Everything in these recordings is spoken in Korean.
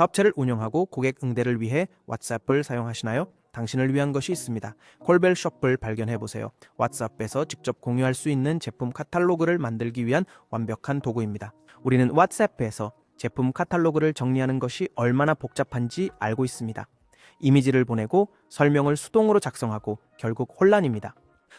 사업체를 운영하고 고객 응대를 위해 왓츠앱을 사용하시나요? 당신을 위한 것이 있습니다. 콜벨 숍을 발견해 보세요. 왓츠앱에서 직접 공유할 수 있는 제품 카탈로그를 만들기 위한 완벽한 도구입니다. 우리는 왓츠앱에서 제품 카탈로그를 정리하는 것이 얼마나 복잡한지 알고 있습니다. 이미지를 보내고 설명을 수동으로 작성하고 결국 혼란입니다.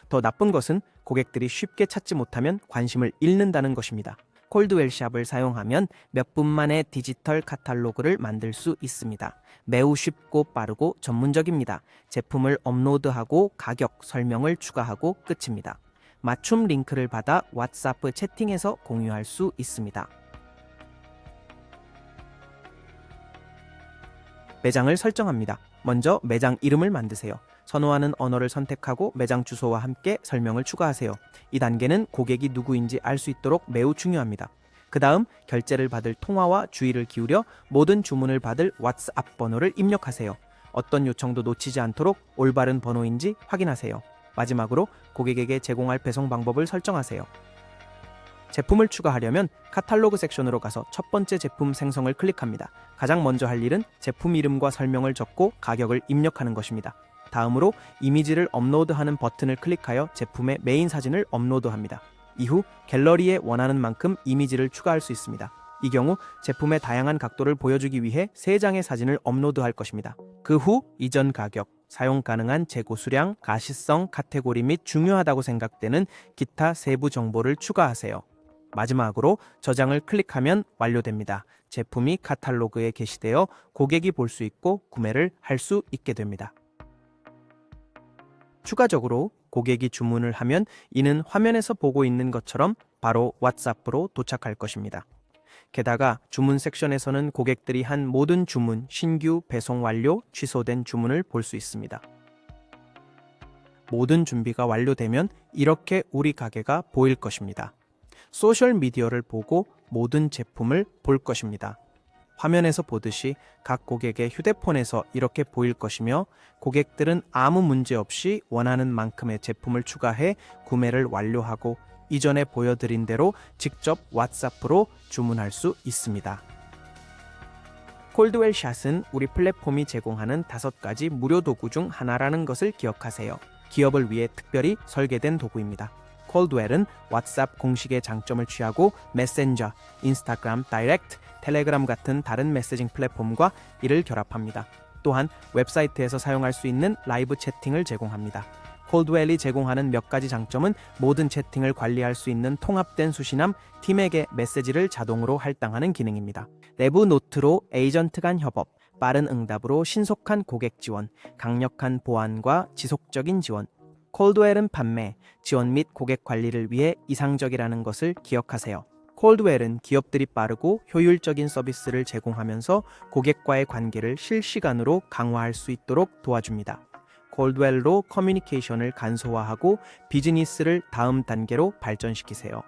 더 나쁜 것은 고객들이 쉽게 찾지 못하면 관심을 잃는다는 것입니다. 콜드웰샵을 사용하면 몇 분 만에 디지털 카탈로그를 만들 수 있습니다. 매우 쉽고 빠르고 전문적입니다. 제품을 업로드하고 가격, 설명을 추가하고 끝입니다. 맞춤 링크를 받아 왓츠앱 채팅에서 공유할 수 있습니다. 매장을 설정합니다. 먼저 매장 이름을 만드세요. 선호하는 언어를 선택하고 매장 주소와 함께 설명을 추가하세요. 이 단계는 고객이 누구인지 알 수 있도록 매우 중요합니다. 그 다음 결제를 받을 통화와 주의를 기울여 모든 주문을 받을 왓츠앱 번호를 입력하세요. 어떤 요청도 놓치지 않도록 올바른 번호인지 확인하세요. 마지막으로 고객에게 제공할 배송 방법을 설정하세요. 제품을 추가하려면 카탈로그 섹션으로 가서 첫 번째 제품 생성을 클릭합니다. 가장 먼저 할 일은 제품 이름과 설명을 적고 가격을 입력하는 것입니다. 다음으로 이미지를 업로드하는 버튼을 클릭하여 제품의 메인 사진을 업로드합니다. 이후 갤러리에 원하는 만큼 이미지를 추가할 수 있습니다. 이 경우 제품의 다양한 각도를 보여주기 위해 3장의 사진을 업로드할 것입니다. 그 후 이전 가격, 사용 가능한 재고 수량, 가시성, 카테고리 및 중요하다고 생각되는 기타 세부 정보를 추가하세요. 마지막으로 저장을 클릭하면 완료됩니다. 제품이 카탈로그에 게시되어 고객이 볼 수 있고 구매를 할 수 있게 됩니다. 추가적으로 고객이 주문을 하면 이는 화면에서 보고 있는 것처럼 바로 왓츠앱으로 도착할 것입니다. 게다가 주문 섹션에서는 고객들이 한 모든 주문, 신규, 배송 완료, 취소된 주문을 볼 수 있습니다. 모든 준비가 완료되면 이렇게 우리 가게가 보일 것입니다. 소셜 미디어를 보고 모든 제품을 볼 것입니다. 화면에서 보듯이 각 고객의 휴대폰에서 이렇게 보일 것이며 고객들은 아무 문제 없이 원하는 만큼의 제품을 추가해 구매를 완료하고 이전에 보여드린 대로 직접 왓츠앱으로 주문할 수 있습니다. 콜드웰 샷은 우리 플랫폼이 제공하는 다섯 가지 무료 도구 중 하나라는 것을 기억하세요. 기업을 위해 특별히 설계된 도구입니다. 콜드웰은 왓츠앱 공식의 장점을 취하고 메신저, 인스타그램 다이렉트, 텔레그램 같은 다른 메시징 플랫폼과 이를 결합합니다. 또한 웹사이트에서 사용할 수 있는 라이브 채팅을 제공합니다. 콜드웰이 제공하는 몇 가지 장점은 모든 채팅을 관리할 수 있는 통합된 수신함, 팀에게 메시지를 자동으로 할당하는 기능입니다. 내부 노트로 에이전트 간 협업, 빠른 응답으로 신속한 고객 지원, 강력한 보안과 지속적인 지원, 콜드웰은 판매, 지원 및 고객 관리를 위해 이상적이라는 것을 기억하세요. 콜드웰은 기업들이 빠르고 효율적인 서비스를 제공하면서 고객과의 관계를 실시간으로 강화할 수 있도록 도와줍니다. 콜드웰로 커뮤니케이션을 간소화하고 비즈니스를 다음 단계로 발전시키세요.